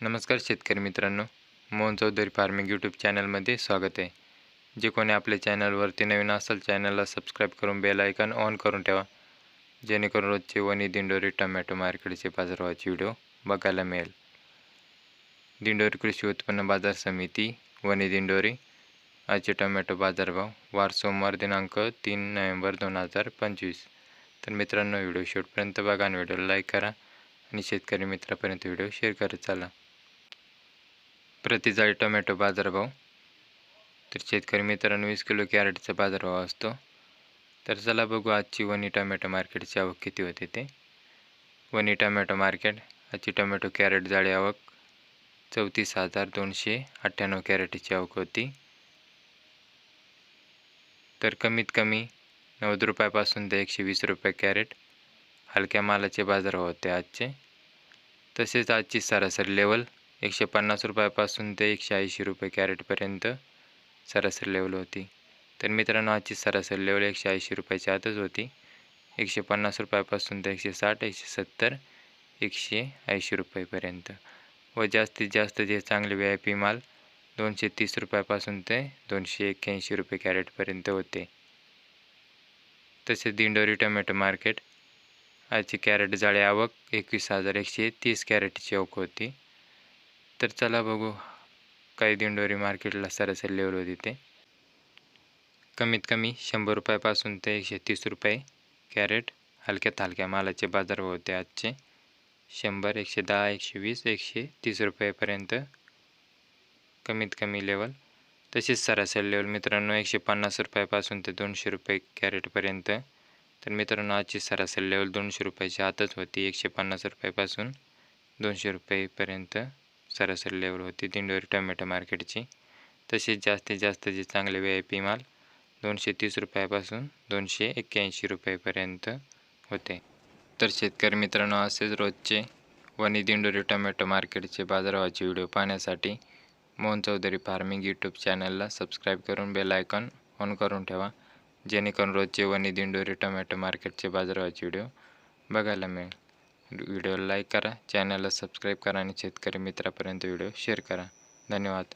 नमस्कार शेतकरी मित्रांनो मोहन चौधरी फार्मिंग यूट्यूब चॅनलमध्ये स्वागत आहे. जे कोणी आपल्या चॅनलवरती नवीन असेल चॅनलला सबस्क्राईब करून बेल आयकॉन ऑन करून ठेवा. जेणेकरून रोजचे वनी दिंडोरी टोमॅटो मार्केटचे बाजारभावाचे व्हिडिओ बघायला मिळेल. दिंडोरी कृषी उत्पन्न बाजार समिती वनी दिंडोरी आजचे टोमॅटो बाजारभाव वार सोमवार दिनांक तीन नोव्हेंबर दोन हजार पंचवीस. तर मित्रांनो व्हिडिओ शेवटपर्यंत बघा आणि व्हिडिओला लाईक करा आणि शेतकरी मित्रापर्यंत व्हिडिओ शेअर करत चाला. प्रतिजाळी टोमॅटो बाजारभाव. तर शेतकरी मित्रांनो वीस किलो कॅरेटचा बाजारभाव असतो. तर चला बघू आजची वनी टोमॅटो मार्केटची आवक किती होते ते. वनी टोमॅटो मार्केट आजची टोमॅटो कॅरेट जाळी आवक चौतीस हजार दोनशे अठ्ठ्याण्णव कॅरेटची आवक होती. तर कमीत कमी नव्वद रुपयापासून ते एकशे वीस रुपये कॅरेट हलक्या मालाचे बाजारभाव होते आजचे. तसेच आजची सरासरी लेवल एकशे पन्नास रुपयापासून ते एकशे ऐंशी रुपये कॅरेटपर्यंत सरासरी लेवल होती. तर मित्रांनो आजची सरासरी लेवल एकशे ऐंशी रुपयाच्या आतच होती. एकशे पन्नास रुपयापासून ते एकशे साठ एकशे सत्तर एकशे ऐंशी रुपयेपर्यंत. व जास्तीत जास्त जे चांगले व्ही आय पी माल दोनशे तीस रुपयापासून ते दोनशे एक्क्याऐंशी रुपये कॅरेटपर्यंत होते. तसेच दिंडोरी टोमॅटो मार्केट आजची कॅरेट जाळे आवक एकवीस हजार एकशे तीस कॅरेटची आवक होती. तर चला बघू. काही दिंडोरी मार्केटला सरासरी लेवल होती ते. कमीत कमी शंभर रुपयापासून ते एकशे तीस रुपये कॅरेट हलक्यात हलक्या मालाचे बाजार होते आजचे. शंभर एकशे दहा एकशे वीस एकशे तीस रुपयेपर्यंत कमीत कमी लेवल तसेच सरासरी लेवल मित्रांनो एकशे पन्नास रुपयापासून ते दोनशे रुपये कॅरेटपर्यंत. तर मित्रांनो आजची सरासरी लेवल दोनशे रुपयाच्या आतच होती. एकशे पन्नास रुपयापासून दोनशे रुपयेपर्यंत. सरासरी लेवल होती. दिंडोरी टोमॅटो मार्केटची. तसेच जास्तीत जास्त जे चांगले व्ही आय पी माल दोनशे तीस रुपयापासून दोनशे एक्क्याऐंशी रुपयेपर्यंत होते. तर शेतकरी मित्रांनो असेच रोजचे वनी दिंडोरी टोमॅटो मार्केटचे बाजारभावाचे व्हिडिओ पाहण्यासाठी मोहन चौधरी फार्मिंग यूट्यूब चॅनलला सबस्क्राईब करून बेल आयकॉन ऑन करून ठेवा. जेणेकरून रोजचे वनी दिंडोरी टोमॅटो मार्केटचे बाजारभावाचे व्हिडिओ बघायला मिळेल. व्हिडिओला लाईक करा चॅनलला सबस्क्राईब करा आणि शेतकरी मित्रापर्यंत व्हिडिओ शेअर करा. धन्यवाद.